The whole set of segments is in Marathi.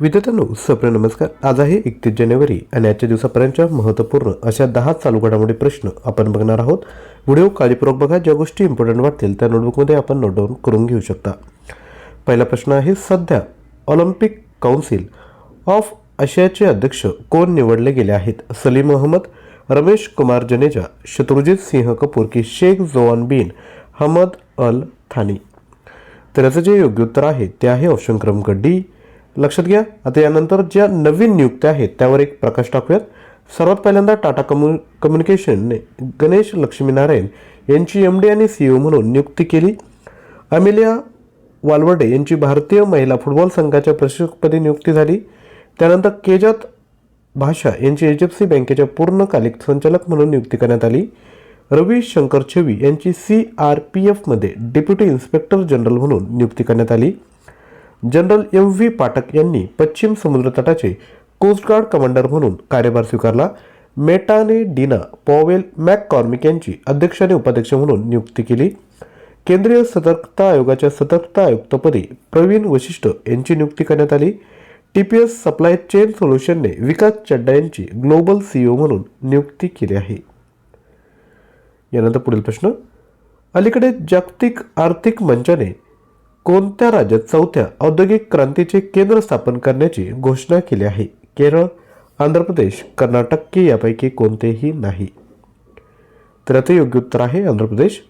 विद्यार्थ्यांनो सप्र नमस्कार. आज आहे एकतीस जानेवारी आणि आजच्या दिवसापर्यंतच्या महत्त्वपूर्ण अशा दहा चालू घडामोडी प्रश्न आपण बघणार आहोत. व्हिडिओ काळजीपूर्वक बघा ज्या गोष्टी इम्पॉर्टंट वाटतील त्या नोटबुकमध्ये आपण नोट डाऊन करून घेऊ शकता. पहिला प्रश्न आहे सध्या ऑलिम्पिक काउन्सिल ऑफ आशियाचे अध्यक्ष कोण निवडले गेले आहेत? सलीम अहमद रमेश कुमार जनेजा शत्रुजित सिंह कपूर की शेख जोआन बिन हमद अल थानी? तर याचं जे योग्य उत्तर आहे ते आहे ऑप्शन क्रमांक डी. लक्षात घ्या. आता यानंतर ज्या नवीन नियुक्त्या आहेत त्यावर एक प्रकाश टाकूयात. सर्वात पहिल्यांदा टाटा कम्यु कम्युनिकेशनने गणेश लक्ष्मीनारायण यांची एम डी आणि सी म्हणून नियुक्ती केली. अमेलिया वालवडे यांची भारतीय महिला फुटबॉल संघाच्या प्रशिक्षकपदी नियुक्ती झाली. त्यानंतर केजात भाषा यांची एच एफ सी बँकेच्या पूर्णकालिक संचालक म्हणून नियुक्ती करण्यात आली. रवी शंकर छवी यांची सी आर पी एफमध्ये डेप्युटी इन्स्पेक्टर जनरल म्हणून नियुक्ती करण्यात आली. जनरल एम व्ही पाठक यांनी पश्चिम समुद्र तटाचे कोस्टगार्ड कमांडर म्हणून कार्यभार स्वीकारला. मेटाने डीना पॉवेल मॅक कॉर्मिक यांची अध्यक्ष आणि उपाध्यक्ष म्हणून नियुक्ती केली. केंद्रीय सतर्कता आयोगाच्या सतर्कता आयुक्तपदी प्रवीण वशिष्ठ यांची नियुक्ती करण्यात आली. T P S supply chain सोल्युशनने Vikas चड्डा यांची ग्लोबल सीईओ म्हणून नियुक्ती केली आहे. यानंतर पुढील प्रश्न. अलीकडे जागतिक आर्थिक मंचाने कोणत्या राज्यात चौथ्या औद्योगिक क्रांतीचे केंद्र स्थापन करण्याची घोषणा केली आहे? केरळ आंध्र प्रदेश कर्नाटक की यापैकी कोणतेही नाही? तर आता योग्य उत्तर आहे आंध्र प्रदेश.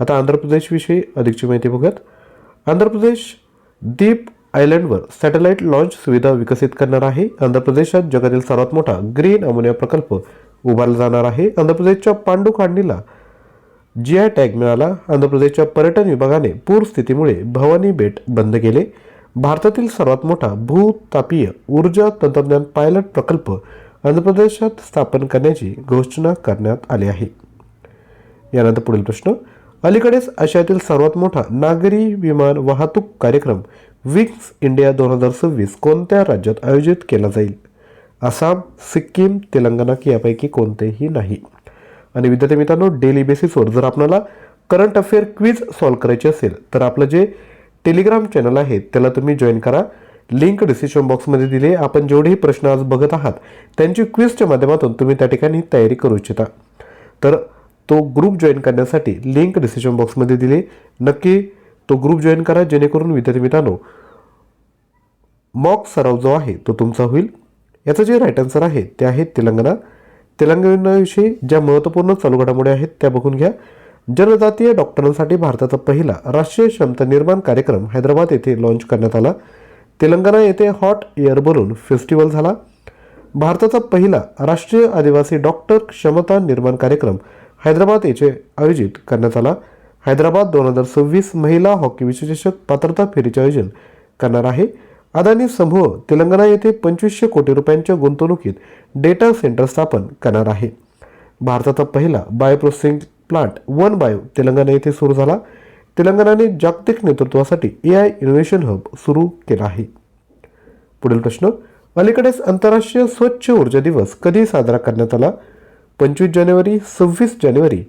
आता आंध्र प्रदेशविषयी अधिकची माहिती बघत आंध्र प्रदेश दीप आयलँडवर सॅटेलाइट लॉन्च सुविधा विकसित करणार आहे. आंध्र प्रदेशात जगातील सर्वात मोठा ग्रीन अमोनिया प्रकल्प उभारला जाणार आहे. आंध्र प्रदेशच्या पांडू काढणीला जी आय टॅग मिळाला आंध्र प्रदेशच्या पर्यटन विभागाने पूर स्थितीमुळे भवानी बेट बंद केले. भारतातील सर्वात मोठा भूतापीय ऊर्जा तंत्रज्ञान पायलट प्रकल्प आंध्र प्रदेशात स्थापन करण्याची घोषणा करण्यात आली आहे. यानंतर पुढील प्रश्न. अलीकडेच आशियातील सर्वात मोठा नागरी विमान वाहतूक कार्यक्रम विंग्स इंडिया दोन हजार सव्वीस कोणत्या राज्यात आयोजित केला जाईल? आसाम सिक्कीम तेलंगणा की यापैकी कोणतेही नाही. आणि विद्यार्थी मित्रांनो डेली बेसिसवर जर आपल्याला करंट अफेअर क्विज सॉल्व करायची असेल तर आपलं जे टेलिग्राम चॅनल आहे त्याला तुम्ही जॉईन करा. लिंक डिस्क्रिप्शन बॉक्समध्ये दिले आपण जेवढेही प्रश्न आज बघत आहात त्यांची क्विजच्या माध्यमातून तुम्ही त्या ठिकाणी तयारी करू इच्छिता. तर तो ग्रुप जॉईन करण्यासाठी लिंक डिस्क्रिप्शन बॉक्समध्ये दिले नक्की तो ग्रुप जॉईन करा जेणेकरून विद्यार्थी मित्रांनो मॉक सराव जो आहे तो तुमचा होईल. याचं जे राईट आन्सर आहे ते आहे तेलंगणा. तेलंगणाविषयी ज्या महत्त्वपूर्ण चालू घडामोडी आहेत त्या बघून घ्या. जनजातीय डॉक्टरांसाठी भारताचा पहिला राष्ट्रीय क्षमता निर्माण कार्यक्रम हैदराबाद येथे लॉन्च करण्यात आला. तेलंगणा येथे हॉट एअर बलून फेस्टिवल झाला. भारताचा पहिला राष्ट्रीय आदिवासी डॉक्टर क्षमता निर्माण कार्यक्रम हैदराबाद येथे आयोजित करण्यात आला. हैदराबाद दोन हजार सव्वीस महिला हॉकी विश्वचषक पात्रता फेरीचे आयोजन करणार आहे. अदानी समूह तेलंगणा येथे पंचवीसशे कोटी रुपयांच्या गुंतवणुकीत डेटा सेंटर स्थापन करणार आहे. भारताचा पहिला bioprocessing plant one bio Telangana येथे सुरू झाला. तेलंगणाने जागतिक नेतृत्वासाठी ए आय इनोव्हेशन हब सुरू केला आहे. पुढील प्रश्न अलीकडेच आंतरराष्ट्रीय स्वच्छ ऊर्जा दिवस कधी साजरा करण्यात आला? पंचवीस जानेवारी सव्वीस जानेवारी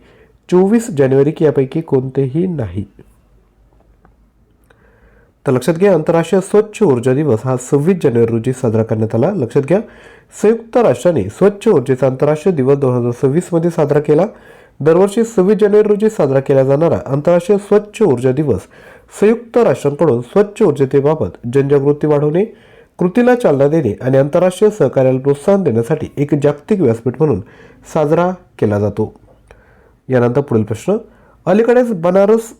चोवीस जानेवारी की यापैकी कोणतेही नाही. तर लक्षात घ्या आंतरराष्ट्रीय स्वच्छ ऊर्जा दिवस हा सव्वीस जानेवारी रोजी साजरा करण्यात आला. लक्षात घ्या संयुक्त राष्ट्राने स्वच्छ ऊर्जेचा आंतरराष्ट्रीय दिवस दोन हजार सव्वीसमध्ये साजरा केला. दरवर्षी सव्वीस जानेवारी रोजी साजरा केला जाणारा आंतरराष्ट्रीय स्वच्छ ऊर्जा दिवस संयुक्त राष्ट्रांकडून स्वच्छ ऊर्जेतेबाबत जनजागृती वाढवणे कृतीला चालना देणे आणि आंतरराष्ट्रीय सहकार्याला प्रोत्साहन देण्यासाठी एक जागतिक व्यासपीठ म्हणून साजरा केला जातो. यानंतर पुढील प्रश्न अलीकडेच बनारस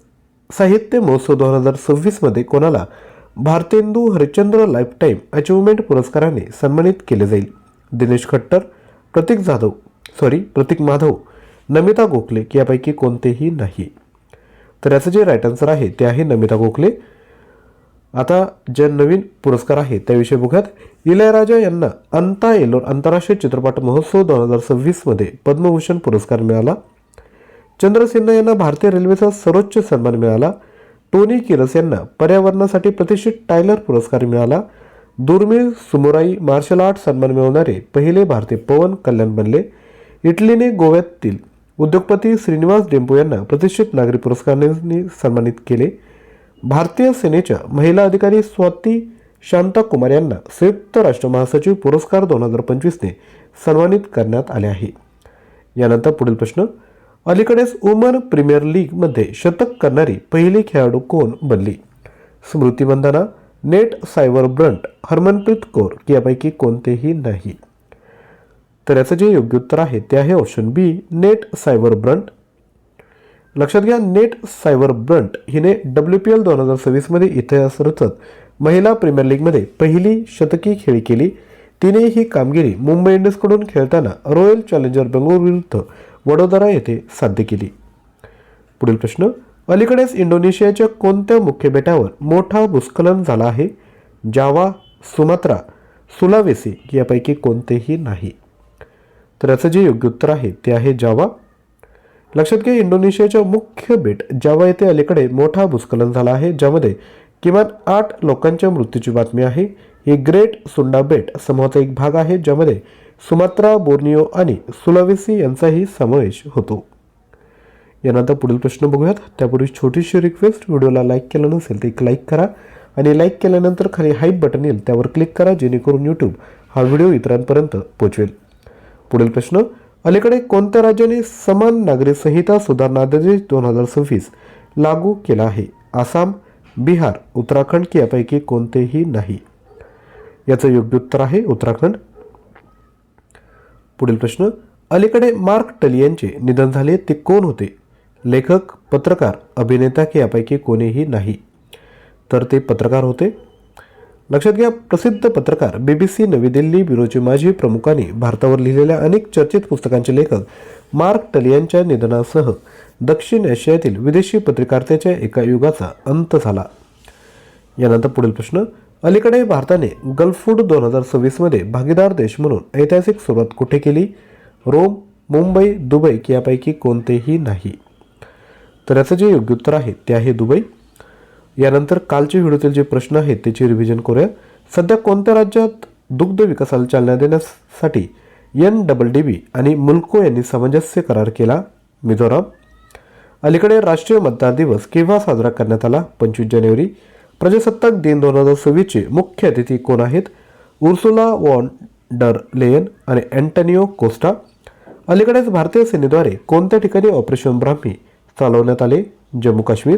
साहित्य महोत्सव दोन हजार सव्वीसमध्ये कोणाला भारतेंदू हरिश्चंद्र लाईफटाईम अचिव्हमेंट पुरस्काराने सन्मानित केले जाईल? दिनेश खट्टर प्रतीक जाधव सॉरी प्रतीक माधव नमिता गोखले की यापैकी कोणतेही नाही. तर याचं जे राईट आन्सर आहे ते आहे नमिता गोखले. आता जे नवीन पुरस्कार आहे त्याविषयी बघूयात. इलयराजा यांना अंता एलोर आंतरराष्ट्रीय चित्रपट महोत्सव दोन हजार सव्वीसमध्ये पद्मभूषण पुरस्कार मिळाला. चंद्रसेना यांना भारतीय रेल्वेचा सर्वोच्च सन्मान मिळाला. टोनी किरस यांना पर्यावरणासाठी प्रतिष्ठित टायलर पुरस्कार मिळाला. दुर्मिळ सुमुराई मार्शल आर्ट सन्मान मिळवणारे पहिले भारतीय पवन कल्याण बनले. इटलीने गोव्यातील उद्योगपती श्रीनिवास डेम्पो यांना प्रतिष्ठित नागरी पुरस्काराने सन्मानित केले. भारतीय सेनेच्या महिला अधिकारी स्वाती शांता कुमार यांना संयुक्त राष्ट्र महासचिव पुरस्कार दोन हजार पंचवीसने सन्मानित करण्यात आले आहे. यानंतर पुढील प्रश्न अलीकडेच उमर प्रीमियर लीगमध्ये शतक करणारी पहिली खेळाडू कोण बनली? Smriti Vandana Nat Sciver Brunt Harmanpreet Kaur यापैकी कोणतेही नाही. तर याचं जे योग्य उत्तर आहे ते आहे option B Nat Sciver Brunt लक्षात घ्या नेट सायवर ब्रंट हिने डब्ल्यू पी एल दोन हजार सव्वीसमध्ये इतिहास रचत महिला प्रीमियर लीगमध्ये पहिली शतकी खेळी केली. तिने ही कामगिरी मुंबई इंडियन्सकडून खेळताना रॉयल चॅलेंजर बेंगळुरू विरुद्ध वडोदरा येथे साध्य केली. पुढील प्रश्न अलीकडेच इंडोनेशियाच्या कोणत्या मुख्य बेटावर मोठा भूस्खलन झाला आहे? जावा सुमात्रा सुलावेसी यापैकी कोणतेही नाही. तर याचं जे योग्य उत्तर आहे ते आहे जावा. लक्षात घ्या इंडोनेशियाच्या मुख्य बेट जावा येथे अलीकडे मोठा भूस्खलन झाला आहे ज्यामध्ये किमान आठ लोकांच्या मृत्यूची बातमी आहे. ही ग्रेट सुंडा बेट समूहाचा एक भाग आहे ज्यामध्ये सुमात्रा बोर्नियो आणि सुलावेसी यांचाही समावेश होतो. यानंतर पुढील प्रश्न बघूयात. त्यापूर्वी छोटीशी रिक्वेस्ट व्हिडिओला लाईक केलं नसेल तर एक लाईक करा आणि लाईक केल्यानंतर खाली हाईप बटन येईल. त्यावर क्लिक करा जेणेकरून यूट्यूब हा व्हिडिओ इतरांपर्यंत पोचवेल पुढील प्रश्न. अलीकडे कोणत्या राज्याने समान नागरी संहिता सुधारणा अध्यादेश दोन हजार सव्वीस लागू केला आहे? आसाम बिहार उत्तराखंड की यापैकी कोणतेही नाही. याचं योग्य उत्तर आहे उत्तराखंड. पुढील प्रश्न अलीकडे मार्क टली यांचे निधन झाले ते कोण होते? लेखक पत्रकार अभिनेता की यापैकी कोणीही नाही. तर ते पत्रकार होते? लक्षात घ्या प्रसिद्ध पत्रकार बी बी सी नवी दिल्ली ब्युरोचे माजी प्रमुखांनी भारतावर लिहिलेल्या अनेक चर्चित पुस्तकांचे लेखक मार्क टली यांच्या निधनासह दक्षिण आशियातील विदेशी पत्रकारितेच्या एका युगाचा अंत झाला. यानंतर पुढील प्रश्न अलीकडे भारताने गल्फूड दोन हजार सव्वीसमध्ये भागीदार देश म्हणून ऐतिहासिक सुरुवात कुठे केली? रोम मुंबई दुबई की यापैकी कोणतेही नाही. तर याचं जे योग्य उत्तर आहे ते आहे दुबई. यानंतर कालचे व्हिडिओतील जे प्रश्न आहेत त्याचे रिव्हिजन करूया. सध्या कोणत्या राज्यात दुग्ध विकासाला चालना देण्यासाठी एन डबल डी बी आणि मुल्को यांनी सामंजस्य करार केला? मिझोराम. अलीकडे राष्ट्रीय मतदार दिवस केव्हा साजरा करण्यात आला? पंचवीस जानेवारी. प्रजासत्ताक दिन दोन हजार सव्वीसचे मुख्य अतिथी कोण आहेत? उर्सुला वॉन डर लेयन आणि अँटनिओ कोस्टा. अलीकडेच भारतीय सेनेद्वारे कोणत्या ठिकाणी ऑपरेशन ब्राह्मी चालवण्यात आले? जम्मू काश्मीर.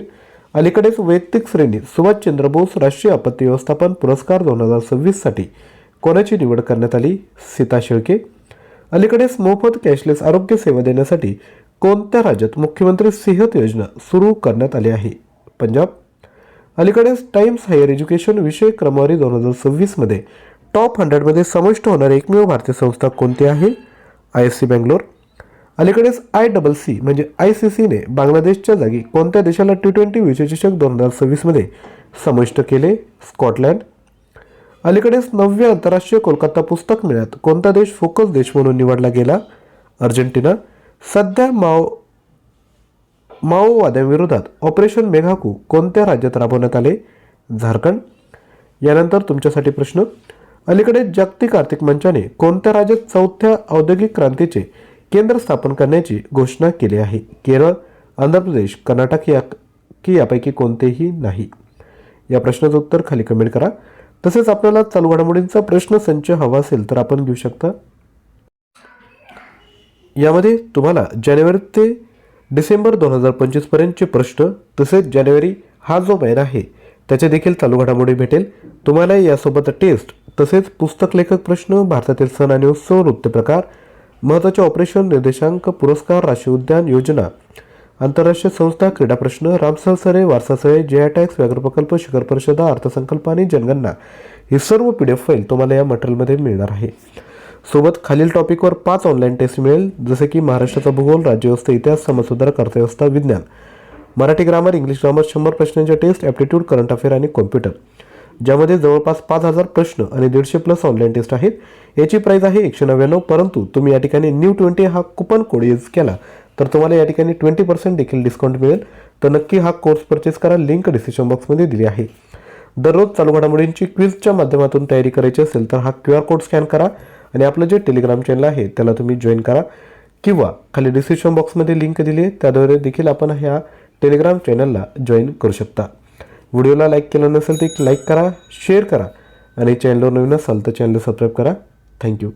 अलीकडेच वैयक्तिक श्रेणीत सुभाषचंद्र बोस राष्ट्रीय आपत्ती व्यवस्थापन पुरस्कार दोन हजार सव्वीससाठी कोणाची निवड करण्यात आली? सीता शेळके. अलीकडेच मोफत कॅशलेस आरोग्य सेवा देण्यासाठी कोणत्या राज्यात मुख्यमंत्री सेहत योजना सुरू करण्यात आली आहे? पंजाब. अलीकडेच टाइम्स हायर एज्युकेशन विषय क्रमवारी दोन हजार सव्वीसमध्ये टॉप हंड्रेडमध्ये समाविष्ट होणारी एकमेव भारतीय संस्था कोणती आहे? I S C Bangalore. अलीकडेच आय डबल सी म्हणजे आय सी सीने बांगलादेशच्या जागी कोणत्या देशाला टी ट्वेंटी विश्वचषक दोन हजार सव्वीसमध्ये समाविष्ट केले? स्कॉटलँड. अलीकडेच नवव्या आंतरराष्ट्रीय कोलकाता पुस्तक मेळ्यात कोणता देश फोकस देश म्हणून निवडला गेला? अर्जेंटिना. सध्या माओ माओवाद्यांविरोधात ऑपरेशन मेघाकू कोणत्या राज्यात राबवण्यात आले? झारखंड. यानंतर तुमच्यासाठी प्रश्न. अलीकडे जागतिक आर्थिक मंचाने कोणत्या राज्यात चौथ्या औद्योगिक क्रांतीचे केंद्र स्थापन करण्याची घोषणा केली आहे? केरळ आंध्र प्रदेश कर्नाटक या की यापैकी कोणतेही नाही? या प्रश्नाचं उत्तर खाली कमेंट करा. तसेच आपल्याला चालू घडामोडींचा प्रश्न संच हवा असेल तर आपण घेऊ शकता. यामध्ये तुम्हाला जानेवारी ते डिसेंबर दोन हजार पंचवीसपर्यंतचे प्रश्न तसेच जानेवारी हा जो महिना आहे त्याचे देखील चालू घडामोडी भेटेल. तुम्हाला यासोबत टेस्ट तसेच पुस्तक लेखक प्रश्न भारतातील सण आणि उत्सव नृत्यप्रकार महत्त्वाचे ऑपरेशन निर्देशांक पुरस्कार राष्ट्रीय उद्यान योजना आंतरराष्ट्रीय संस्था क्रीडा प्रश्न रामसर सरे वारसा सरे जे टॅक्स व्याघ्र प्रकल्प शिखर परिषदा अर्थसंकल्प आणि जनगणना ही सर्व पी डी एफ फाईल तुम्हाला या मटेरियलमध्ये मिळणार आहे. सोबत खालील टॉपिकवर पाच ऑनलाईन टेस्ट मिळेल जसे की महाराष्ट्राचा भूगोल राज्यव्यवस्था इतिहास समाजसुधारक अर्थव्यवस्था विज्ञान. मराठी ग्रामर इंग्लिश ग्रामर शंभर प्रश्नांच्या टेस्ट ॲप्टिट्यूड करंट अफेअर आणि कॉम्प्युटर ज्यामध्ये जवळपास पाच हजार प्रश्न आणि दीडशे प्लस ऑनलाईन टेस्ट आहेत. याची प्राईस आहे एकशे नव्याण्णव परंतु तुम्ही या ठिकाणी न्यू ट्वेंटी हा कुपन कोड यूज केला तर तुम्हाला या ठिकाणी ट्वेंटी पर्सेंट देखील डिस्काउंट मिळेल. तर नक्की हा कोर्स परचेस करा लिंक डिस्क्रिप्शन बॉक्समध्ये दिली आहे. दररोज चालू घडामोडींची क्विजच्या माध्यमातून तयारी करायची असेल तर हा क्यू आर कोड स्कॅन करा. आणि आपलं जे टेलिग्राम चॅनल आहे त्याला तुम्ही जॉईन करा. किंवा खाली डिस्क्रिप्शन बॉक्समध्ये लिंक दिली आहे त्याद्वारे देखील आपण ह्या टेलिग्राम चॅनलला जॉईन करू शकता. व्हिडिओला लाईक केलं नसेल तर लाईक करा शेअर करा. आणि चॅनलवर नवीन असाल तर चॅनल सबस्क्राईब करा. थँक्यू